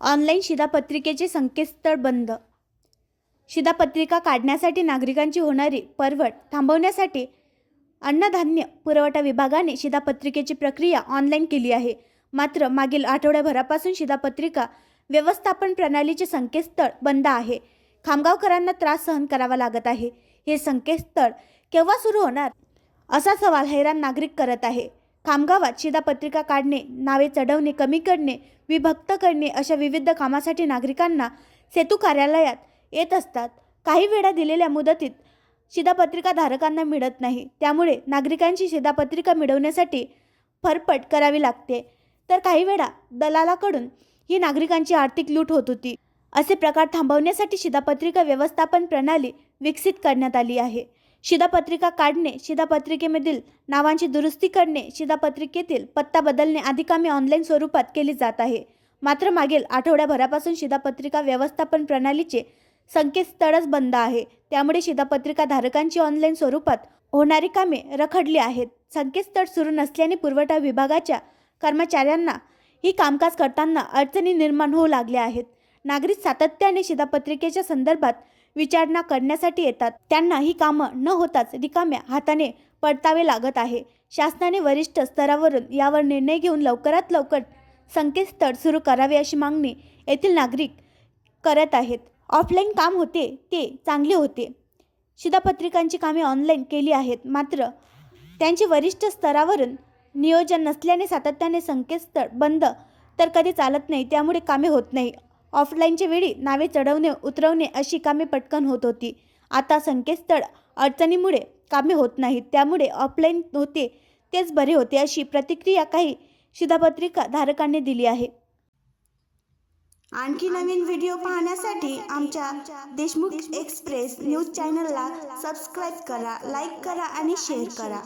Online शिधापत्रिकेचे संकेतस्थळ बंद. शिधापत्रिका काढण्यासाठी नागरिकांची होणारी परवड थांबवण्यासाठी अन्नधान्य पुरवठा विभागाने शिधापत्रिकेची प्रक्रिया ऑनलाईन केली आहे. मात्र मागील आठवड्याभरापासून शिधापत्रिका व्यवस्थापन प्रणालीचे संकेतस्थळ बंद आहे. खामगावकरांना त्रास सहन करावा लागत आहे. हे संकेतस्थळ केव्हा सुरू होणार असा सवाल हैराण नागरिक करत आहे. खामगावात शिधापत्रिका काढणे नावे चढवणे कमी करणे विभक्त करणे अशा विविध कामासाठी नागरिकांना सेतू कार्यालयात येत असतात. काही वेळा दिलेल्या मुदतीत शिधापत्रिका धारकांना मिळत नाही. त्यामुळे नागरिकांची शिधापत्रिका मिळवण्यासाठी फरफट करावी लागते. तर काही वेळा दलालाकडून ही नागरिकांची आर्थिक लूट होत होती. असे प्रकार थांबवण्यासाठी शिधापत्रिका व्यवस्थापन प्रणाली विकसित करण्यात आली आहे. शिधापत्रिका काढणे शिधापत्रिकेमधील नावांची दुरुस्ती करणे शिधापत्रिकेतील पत्ता बदलणे आदी कामे ऑनलाईन स्वरूपात केली जात आहे. मात्र मागील आठवड्याभरापासून शिधापत्रिका व्यवस्थापन प्रणालीचे संकेतस्थळच बंद आहे. त्यामुळे शिधापत्रिका धारकांची ऑनलाईन स्वरूपात होणारी कामे रखडली आहेत. संकेतस्थळ सुरू नसल्याने पुरवठा विभागाच्या कर्मचाऱ्यांना ही कामकाज करताना अडचणी निर्माण होऊ लागल्या आहेत. नागरिक सातत्याने शिधापत्रिकेच्या संदर्भात विचारणा करण्यासाठी येतात. त्यांना ही कामं न होताच रिकाम्या हाताने पडतावे लागत आहे. शासनाने वरिष्ठ स्तरावरून यावर निर्णय घेऊन लवकरात लवकर संकेतस्थळ सुरू करावे अशी मागणी येथील नागरिक करत आहेत. ऑफलाईन काम होते ते चांगले होते. शिधापत्रिकांची कामे ऑनलाईन केली आहेत मात्र त्यांचे वरिष्ठ स्तरावरून नियोजन नसल्याने सातत्याने संकेतस्थळ बंद तर कधी चालत नाही त्यामुळे कामे होत नाही. ऑफलाईनच्या वेळी नावे चढवणे उतरवणे अशी कामे पटकन होत होती. आता संकेतस्थळ अडचणीमुळे कामे होत नाहीत. त्यामुळे ऑफलाईन होते तेच बरे होते अशी प्रतिक्रिया काही शिधापत्रिका धारकांनी दिली आहे. आणखी नवीन व्हिडिओ पाहण्यासाठी आमच्या देशमुख एक्सप्रेस न्यूज चॅनलला सबस्क्राईब करा लाईक करा आणि शेअर करा.